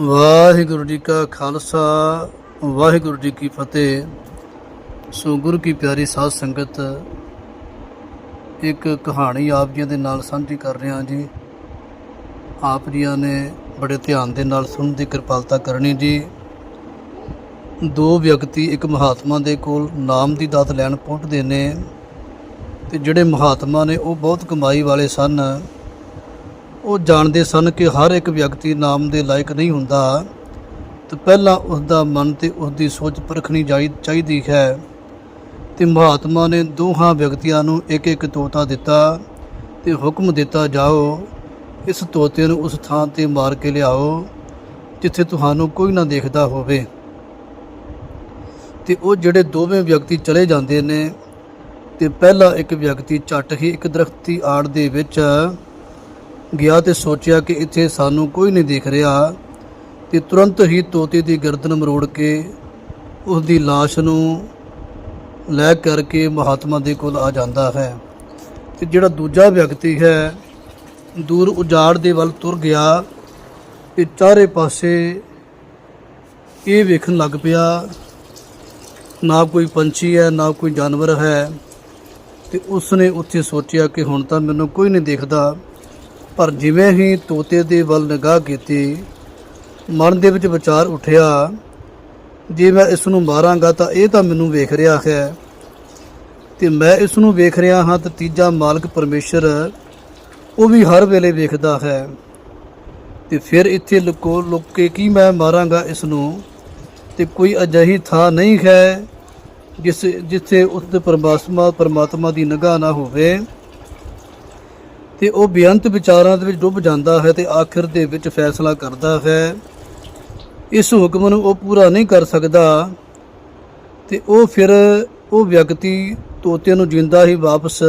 ਵਾਹਿਗੁਰੂ ਜੀ ਕਾ ਖਾਲਸਾ, ਵਾਹਿਗੁਰੂ ਜੀ ਕੀ ਫਤਿਹ। ਸੋ ਗੁਰੂ ਕੀ ਪਿਆਰੀ ਸਾਧ ਸੰਗਤ, ਇੱਕ ਕਹਾਣੀ ਆਪ ਜੀ ਦੇ ਨਾਲ ਸਾਂਝੀ ਕਰ ਰਹੇ ਹਾਂ ਜੀ। ਆਪ ਜੀਆਂ ਨੇ ਬੜੇ ਧਿਆਨ ਦੇ ਨਾਲ ਸੁਣਨ ਦੀ ਕਿਰਪਾਲਤਾ ਕਰਨੀ ਜੀ। ਦੋ ਵਿਅਕਤੀ, ਇੱਕ ਮਹਾਤਮਾ ਦੇ ਕੋਲ ਨਾਮ ਦੀ ਦਾਤ ਲੈਣ ਪਹੁੰਚਦੇ ਨੇ ਤੇ ਜਿਹੜੇ ਮਹਾਤਮਾ ਨੇ ਉਹ ਬਹੁਤ ਕਮਾਈ ਵਾਲੇ ਸਨ। ਉਹ ਜਾਣਦੇ ਸਨ ਕਿ ਹਰ ਇੱਕ ਵਿਅਕਤੀ ਨਾਮ ਦੇ ਲਾਇਕ ਨਹੀਂ ਹੁੰਦਾ ਤੇ ਪਹਿਲਾਂ ਉਸ ਦਾ ਮਨ ਤੇ ਉਸ ਦੀ ਸੋਚ ਪਰਖਣੀ ਜਾਈ- ਚਾਹੀਦੀ ਹੈ ਤੇ ਮਹਾਤਮਾ ਨੇ ਦੋਹਾਂ ਵਿਅਕਤੀਆਂ ਨੂੰ ਇੱਕ ਇੱਕ ਤੋਤਾ ਦਿੱਤਾ ਤੇ ਹੁਕਮ ਦਿੱਤਾ, ਜਾਓ, ਇਸ ਤੋਤੇ ਨੂੰ ਉਸ ਥਾਂ ਤੇ ਮਾਰ ਕੇ ਲਿਆਓ ਜਿੱਥੇ ਤੁਹਾਨੂੰ ਕੋਈ ਨਾ ਦੇਖਦਾ ਹੋਵੇ। ਤੇ ਉਹ ਜਿਹੜੇ ਦੋਵੇਂ ਵਿਅਕਤੀ ਚਲੇ ਜਾਂਦੇ ਨੇ ਤੇ ਪਹਿਲਾ ਇੱਕ ਵਿਅਕਤੀ ਝੱਟ ਹੀ ਇੱਕ ਦਰਖਤ ਦੀ ਆੜ ਦੇ ਵਿੱਚ ਗਿਆ ਤੇ ਸੋਚਿਆ ਕਿ ਇੱਥੇ ਸਾਨੂੰ ਕੋਈ ਨਹੀਂ ਦੇਖ ਰਿਹਾ ਤੇ ਤੁਰੰਤ ਹੀ ਤੋਤੇ ਦੀ ਗਰਦਨ ਮਰੋੜ ਕੇ ਉਸ ਦੀ লাশ ਨੂੰ ਲੈ ਕਰਕੇ ਮਹਾਤਮਾ ਦੇ ਕੋਲ ਆ ਜਾਂਦਾ ਹੈ। ਤੇ ਜਿਹੜਾ ਦੂਜਾ ਵਿਅਕਤੀ ਹੈ, ਦੂਰ ਉਜਾੜ ਦੇ ਵੱਲ ਤੁਰ ਗਿਆ ਤੇ ਚਾਰੇ ਪਾਸੇ ਇਹ ਵੇਖਣ ਲੱਗ ਪਿਆ, ਨਾ ਕੋਈ ਪੰਛੀ ਹੈ, ਨਾ ਕੋਈ ਜਾਨਵਰ ਹੈ ਤੇ ਉਸਨੇ ਉੱਥੇ ਸੋਚਿਆ ਕਿ ਹੁਣ ਤਾਂ ਮੈਨੂੰ ਕੋਈ ਨਹੀਂ ਦੇਖਦਾ। ਪਰ ਜਿਵੇਂ ਹੀ ਤੋਤੇ ਦੇ ਵੱਲ ਨਿਗਾਹ ਕੀਤੀ, ਮਨ ਦੇ ਵਿੱਚ ਵਿਚਾਰ ਉੱਠਿਆ, ਜੇ ਮੈਂ ਇਸ ਨੂੰ ਮਾਰਾਂਗਾ ਤਾਂ ਇਹ ਤਾਂ ਮੈਨੂੰ ਵੇਖ ਰਿਹਾ ਹੈ। ਤੇ ਮੈਂ ਇਸ ਨੂੰ ਵੇਖ ਰਿਹਾ ਹਾਂ ਤਾਂ ਤੀਜਾ ਮਾਲਕ ਪਰਮੇਸ਼ਰ, ਉਹ ਵੀ ਹਰ ਵੇਲੇ ਵੇਖਦਾ ਹੈ। ਤੇ ਫਿਰ ਇੱਥੇ ਲੁਕੋ ਲੁਕ ਕੇ ਕੀ ਮੈਂ ਮਾਰਾਂਗਾ ਇਸ ਨੂੰ ਤੇ ਕੋਈ ਅਜਿਹੀ ਥਾਂ ਨਹੀਂ ਹੈ ਜਿਸ ਜਿੱਥੇ ਉਸ ਦੇ ਪਰਮਾਤਮਾ ਪਰਮਾਤਮਾ ਦੀ ਨਿਗਾਹ ਨਾ ਹੋਵੇ। ਤੇ ਉਹ ਬੇਅੰਤ ਵਿਚਾਰਾਂ ਦੇ ਵਿੱਚ ਡੁੱਬ ਜਾਂਦਾ ਹੈ ਤੇ ਆਖਿਰ ਦੇ ਵਿੱਚ ਫੈਸਲਾ ਕਰਦਾ ਹੈ। ਇਸ ਹੁਕਮ ਨੂੰ ਉਹ ਪੂਰਾ ਨਹੀਂ ਕਰ ਸਕਦਾ ਤੇ ਉਹ ਫਿਰ ਉਹ ਵਿਅਕਤੀ ਤੋਤੇ ਨੂੰ ਜਿੰਦਾ ਹੀ ਵਾਪਸ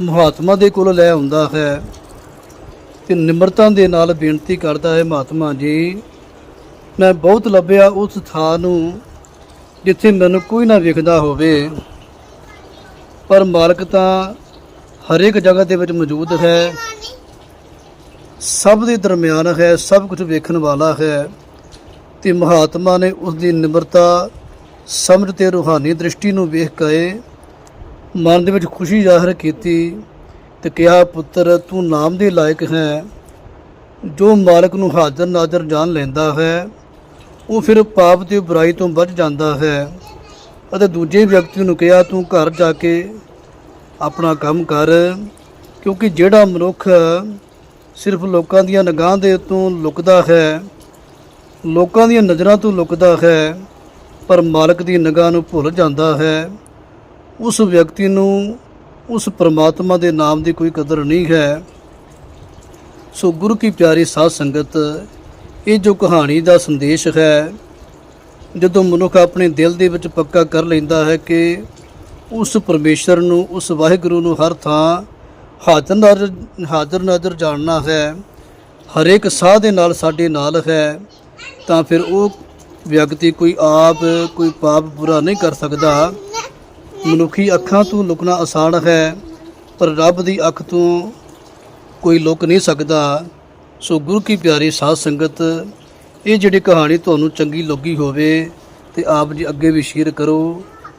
ਮਹਾਤਮਾ ਦੇ ਕੋਲ ਲੈ ਆਉਂਦਾ ਹੈ ਤੇ ਨਿਮਰਤਾ ਦੇ ਨਾਲ ਬੇਨਤੀ ਕਰਦਾ ਹੈ, ਮਹਾਤਮਾ ਜੀ, ਮੈਂ ਬਹੁਤ ਲੱਭਿਆ ਉਸ ਥਾਂ ਨੂੰ ਜਿੱਥੇ ਮੈਨੂੰ ਕੋਈ ਨਾ ਵੇਖਦਾ ਹੋਵੇ। ਪਰ ਮਾਲਕ ਤਾਂ ਹਰੇਕ ਜਗ੍ਹਾ ਦੇ ਵਿੱਚ ਮੌਜੂਦ ਹੈ। ਸਭ ਦੇ ਦਰਮਿਆਨ ਹੈ, ਸਭ ਕੁਝ ਵੇਖਣ ਵਾਲਾ ਹੈ ਤੇ ਮਹਾਤਮਾ ਨੇ ਉਸ ਦੀ ਨਿਮਰਤਾ, ਸਮਝ ਤੇ ਰੂਹਾਨੀ ਦ੍ਰਿਸ਼ਟੀ ਨੂੰ ਵੇਖ ਕੇ ਮਨ ਦੇ ਵਿੱਚ ਖੁਸ਼ੀ ਜ਼ਾਹਰ ਕੀਤੀ ਤੇ ਕਿਹਾ, ਪੁੱਤਰ, ਤੂੰ ਨਾਮ ਦੇ ਲਾਇਕ ਹੈ। ਜੋ ਮਾਲਕ ਨੂੰ ਹਾਜ਼ਰ ਨਾਜ਼ਰ ਜਾਣ ਲੈਂਦਾ ਹੈ, ਉਹ ਫਿਰ ਪਾਪ ਤੇ ਬੁਰਾਈ ਤੋਂ ਬਚ ਜਾਂਦਾ ਹੈ ਅਤੇ ਦੂਜੇ ਵਿਅਕਤੀ ਨੂੰ ਕਿਹਾ, ਤੂੰ ਘਰ ਜਾ ਕੇ ਆਪਣਾ ਕੰਮ ਕਰ, ਕਿਉਂਕਿ ਜਿਹੜਾ ਮਨੁੱਖ ਸਿਰਫ ਲੋਕਾਂ ਦੀਆਂ ਨਿਗਾਹਾਂ ਦੇ ਤੋਂ ਲੁਕਦਾ ਹੈ, ਲੋਕਾਂ ਦੀਆਂ ਨਜ਼ਰਾਂ ਤੋਂ ਲੁਕਦਾ ਹੈ, ਪਰ ਮਾਲਕ ਦੀ ਨਿਗਾਹ ਨੂੰ ਭੁੱਲ ਜਾਂਦਾ ਹੈ, ਉਸ ਵਿਅਕਤੀ ਨੂੰ ਉਸ ਪ੍ਰਮਾਤਮਾ ਦੇ ਨਾਮ ਦੀ ਕੋਈ ਕਦਰ ਨਹੀਂ ਹੈ। ਸੋ ਗੁਰੂ ਕੀ ਪਿਆਰੀ ਸਾਧ ਸੰਗਤ, ਇਹ ਜੋ ਕਹਾਣੀ ਦਾ ਸੰਦੇਸ਼ ਹੈ, ਜਦੋਂ ਮਨੁੱਖ ਆਪਣੇ ਦਿਲ ਦੇ ਵਿੱਚ ਪੱਕਾ ਕਰ ਲੈਂਦਾ ਹੈ ਕਿ ਉਸ ਪਰਮੇਸ਼ਰ ਨੂੰ, ਉਸ ਵਾਹਿਗੁਰੂ ਨੂੰ ਹਰ ਥਾਂ ਹਾਜ਼ਰ ਨਜ਼ਰ ਹਾਜ਼ਰ ਨਜ਼ਰ ਜਾਣਨਾ ਹੈ। ਹਰੇਕ ਸਾਹ ਦੇ ਨਾਲ ਸਾਡੇ ਨਾਲ ਹੈ। ਤਾਂ ਫਿਰ ਉਹ ਵਿਅਕਤੀ ਕੋਈ ਆਪ, ਕੋਈ ਪਾਪ ਬੁਰਾ ਨਹੀਂ ਕਰ ਸਕਦਾ। ਮਨੁੱਖੀ ਅੱਖਾਂ ਤੋਂ ਲੁਕਣਾ ਆਸਾਨ ਹੈ, ਪਰ ਰੱਬ ਦੀ ਅੱਖ ਤੋਂ ਕੋਈ ਲੁਕ ਨਹੀਂ ਸਕਦਾ। ਸੋ ਗੁਰੂ ਕੀ ਪਿਆਰੀ ਸਾਧ ਸੰਗਤ, ਇਹ ਜਿਹੜੀ ਕਹਾਣੀ ਤੁਹਾਨੂੰ ਚੰਗੀ ਲੱਗੀ ਹੋਵੇ ਤੇ ਆਪ ਜੀ ਅੱਗੇ ਵੀ ਸ਼ੇਅਰ ਕਰੋ।